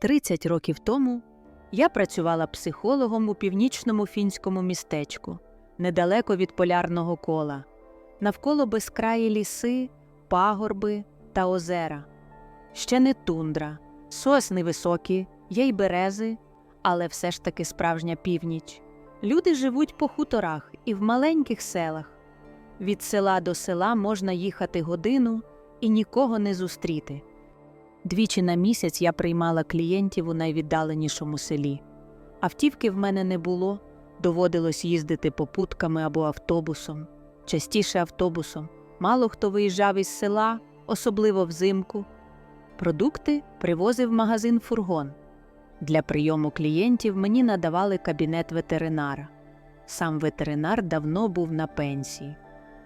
30 років тому я працювала психологом у північному фінському містечку, недалеко від полярного кола. Навколо безкраї ліси, пагорби та озера. Ще не тундра, сосни високі, є й берези, але все ж таки справжня північ. Люди живуть по хуторах і в маленьких селах. Від села до села можна їхати годину і нікого не зустріти. Двічі на місяць я приймала клієнтів у найвіддаленішому селі. Автівки в мене не було, доводилось їздити попутками або автобусом. Частіше автобусом. Мало хто виїжджав із села, особливо взимку. Продукти привозив магазин фургон. Для прийому клієнтів мені надавали кабінет ветеринара. Сам ветеринар давно був на пенсії.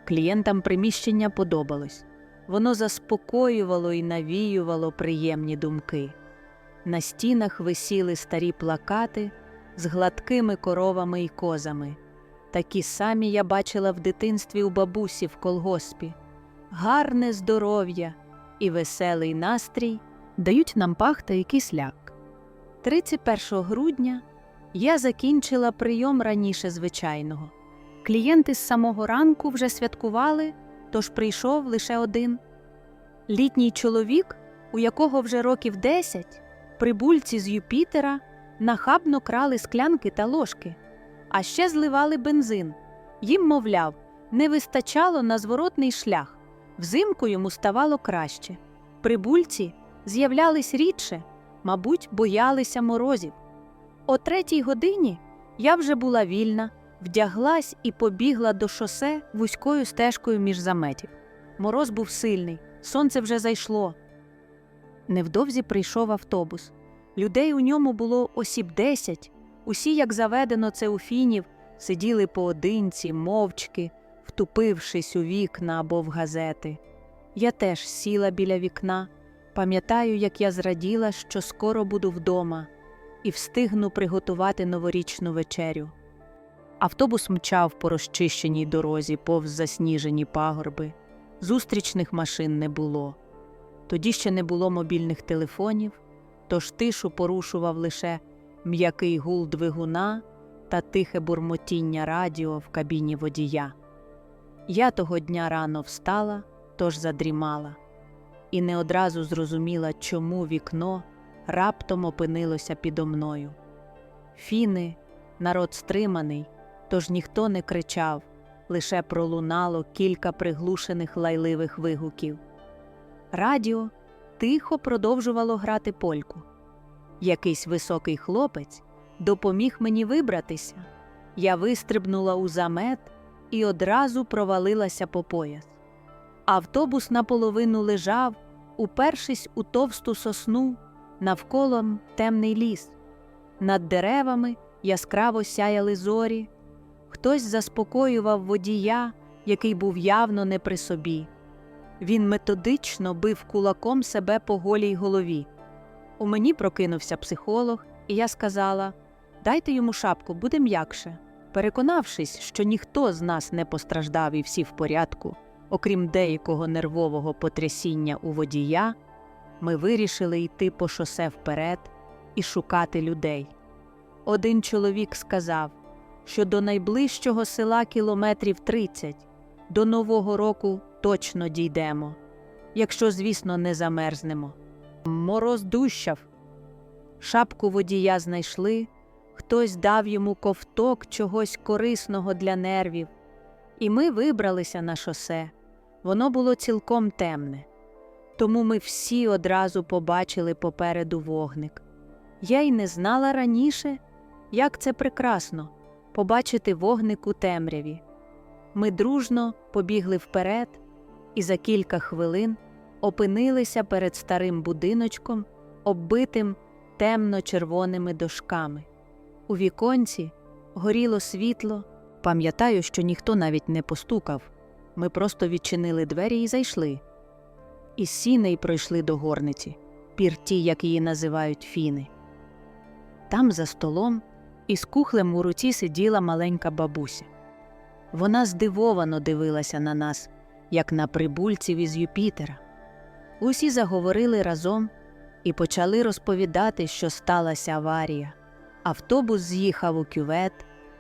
Клієнтам приміщення подобалось. Воно заспокоювало і навіювало приємні думки. На стінах висіли старі плакати з гладкими коровами і козами. Такі самі я бачила в дитинстві у бабусі в колгоспі. Гарне здоров'я і веселий настрій дають нам пахта і кисляк. 31 грудня я закінчила прийом раніше звичайного. Клієнти з самого ранку вже святкували, тож прийшов лише один. Літній чоловік, у якого вже років 10, прибульці з Юпітера нахабно крали склянки та ложки, а ще зливали бензин. Їм, мовляв, не вистачало на зворотний шлях. Взимку йому ставало краще. Прибульці з'являлись рідше, мабуть, боялися морозів. О третій годині я вже була вільна, вдяглась і побігла до шосе вузькою стежкою між заметів. Мороз був сильний, сонце вже зайшло. Невдовзі прийшов автобус. Людей у ньому було осіб десять. Усі, як заведено, це у фінів, сиділи поодинці, мовчки, втупившись у вікна або в газети. Я теж сіла біля вікна, пам'ятаю, як я зраділа, що скоро буду вдома і встигну приготувати новорічну вечерю. Автобус мчав по розчищеній дорозі повз засніжені пагорби. Зустрічних машин не було. Тоді ще не було мобільних телефонів, тож тишу порушував лише м'який гул двигуна та тихе бурмотіння радіо в кабіні водія. Я того дня рано встала, тож задрімала, і не одразу зрозуміла, чому вікно раптом опинилося підо мною. Фіни, народ стриманий, тож ніхто не кричав, лише пролунало кілька приглушених лайливих вигуків. Радіо тихо продовжувало грати польку. Якийсь високий хлопець допоміг мені вибратися. Я вистрибнула у замет і одразу провалилася по пояс. Автобус наполовину лежав, упершись у товсту сосну, навколо темний ліс. Над деревами яскраво сяяли зорі. Хтось заспокоював водія, який був явно не при собі. Він методично бив кулаком себе по голій голові. У мені прокинувся психолог, і я сказала: Дайте йому шапку, буде м'якше. Переконавшись, що ніхто з нас не постраждав і всі в порядку, окрім деякого нервового потрясіння у водія, ми вирішили йти по шосе вперед і шукати людей. Один чоловік сказав, що до найближчого села кілометрів 30, до Нового року точно дійдемо, якщо, звісно, не замерзнемо. Мороз дущав. Шапку водія знайшли, хтось дав йому ковток чогось корисного для нервів, і ми вибралися на шосе. Воно було цілком темне. Тому ми всі одразу побачили попереду вогник. Я й не знала раніше, як це прекрасно побачити вогник у темряві. Ми дружно побігли вперед і за кілька хвилин опинилися перед старим будиночком, оббитим темно-червоними дошками. У віконці горіло світло. Пам'ятаю, що ніхто навіть не постукав. Ми просто відчинили двері і зайшли. Із сіней пройшли до горниці, пірті, як її називають фіни. Там за столом із кухлем у руці сиділа маленька бабуся. Вона здивовано дивилася на нас, як на прибульців із Юпітера. Усі заговорили разом, і почали розповідати, що сталася аварія. Автобус з'їхав у кювет,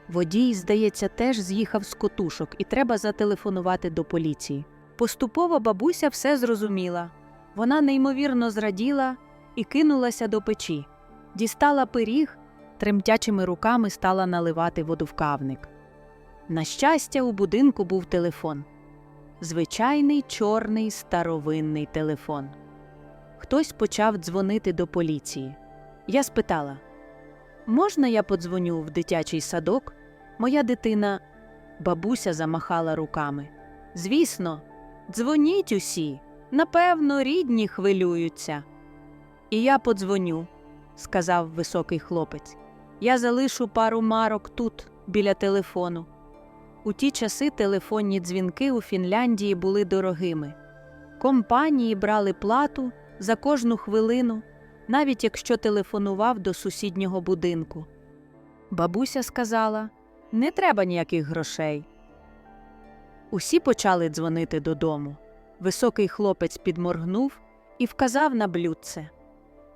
водій, здається, теж з'їхав з котушок, і треба зателефонувати до поліції. Поступово бабуся все зрозуміла. Вона неймовірно зраділа і кинулася до печі. Дістала пиріг, тремтячими руками стала наливати воду в кавник. На щастя, у будинку був телефон. Звичайний чорний старовинний телефон. Хтось почав дзвонити до поліції. Я спитала: можна я подзвоню в дитячий садок? Моя дитина. Бабуся замахала руками. Звісно, дзвоніть усі. Напевно, рідні хвилюються. І я подзвоню, сказав високий хлопець. Я залишу пару марок тут, біля телефону. У ті часи телефонні дзвінки у Фінляндії були дорогими. Компанії брали плату за кожну хвилину, навіть якщо телефонував до сусіднього будинку. Бабуся сказала: не треба ніяких грошей. Усі почали дзвонити додому. Високий хлопець підморгнув і вказав на блюдце.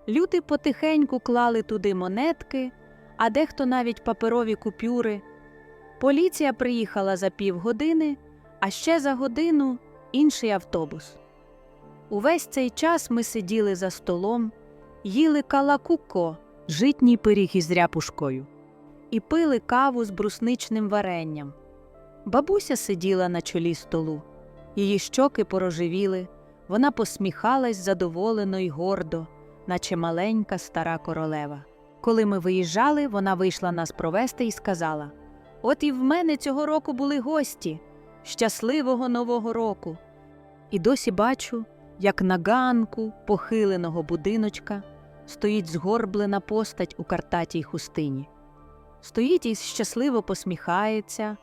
Люди потихеньку клали туди монетки, а дехто навіть паперові купюри. Поліція приїхала за півгодини, а ще за годину інший автобус. Увесь цей час ми сиділи за столом, їли калакуко, житній пиріг із ряпушкою, і пили каву з брусничним варенням. Бабуся сиділа на чолі столу. Її щоки порожевіли, вона посміхалась задоволено й гордо, наче маленька стара королева. Коли ми виїжджали, вона вийшла нас провести і сказала: От і в мене цього року були гості. Щасливого Нового року! І досі бачу, як на ганку похиленого будиночка стоїть згорблена постать у картатій хустині. Стоїть і щасливо посміхається.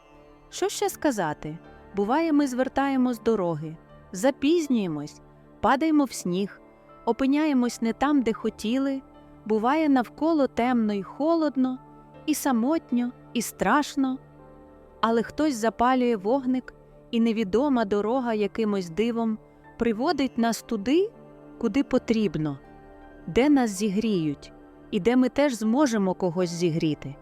Що ще сказати? Буває, ми звертаємо з дороги, запізнюємось, падаємо в сніг, опиняємось не там, де хотіли. Буває навколо темно й холодно, і самотньо, і страшно. Але хтось запалює вогник, і невідома дорога якимось дивом приводить нас туди, куди потрібно, де нас зігріють, і де ми теж зможемо когось зігріти.